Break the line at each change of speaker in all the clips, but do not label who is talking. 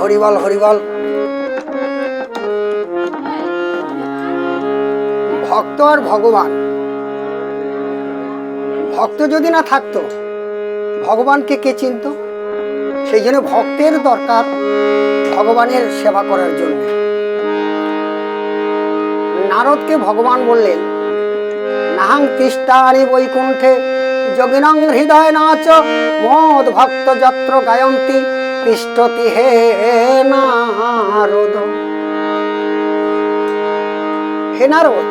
হরিবল হরিবল। ভক্ত আর ভগবান। ভক্ত যদি না থাকতো, ভগবানকে কে চিনত? সেই জন্য ভক্তের দরকার ভগবানের সেবা করার জন্য। নারদকে ভগবান বললেন, নাহাং তিষ্ঠারি বৈকুণ্ঠে, যোগিনং হৃদয় নাচ, মদ ভক্ত যত্র গায়ন্তি তিষ্ঠতি হে নারদ। হে নারদ,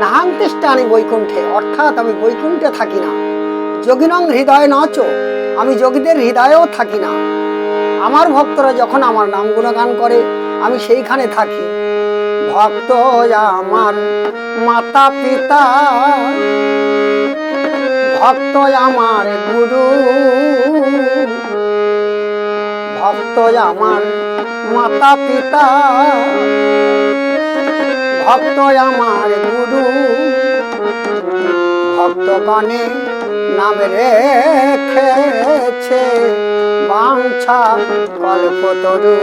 নাহাং তিষ্ঠানি বৈকুণ্ঠে, অর্থাৎ আমি বৈকুণ্ঠে থাকি না। যোগিনং হৃদয় নাচ, আমি যোগীদের হৃদয়েও থাকি না। আমার ভক্তরা যখন আমার নাম গুণগান করে, আমি সেইখানে থাকি। ভক্ত আমার মাতা পিতা ভক্ত আমার গুরু। ভক্ত আমার মাতা পিতা ভক্ত আমার গুরু। ভক্তগণে নাম রেখেছে বাঞ্ছা কল্পতরু।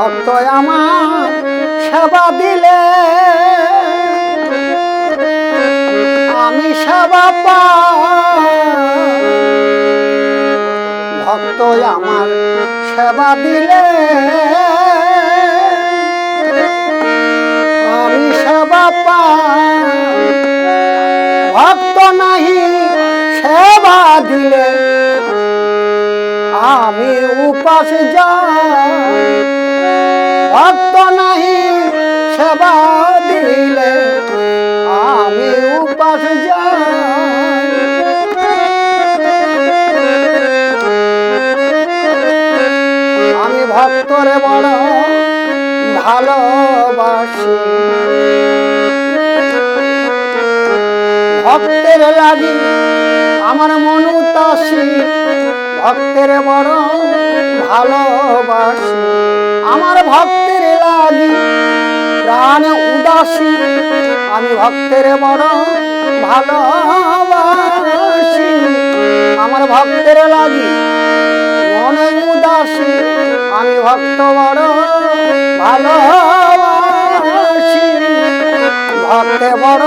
ভক্ত আমার সেবা দিলে। আমি সেবা পাই। ভক্ত আমার সেবা দিলে। আমি সেবা পাই। ভক্ত নাহি সেবা দিলে। আমি উপাস যাই। ভক্ত নাহি, সেবা দিলে আমি উপাস যাই। আমি ভক্তরে বড় ভালোবাসি। ভক্তের লাগি আমার মন উদাসী। ভক্তের বড় ভালোবাসি। আমার ভক্তের লাগি প্রাণ উদাসী। আমি ভক্তের বড় ভালোবাসি। আমার ভক্তের লাগি মনে উদাসী। আমি ভক্ত বড় ভালোবাসি। ভক্তে বড়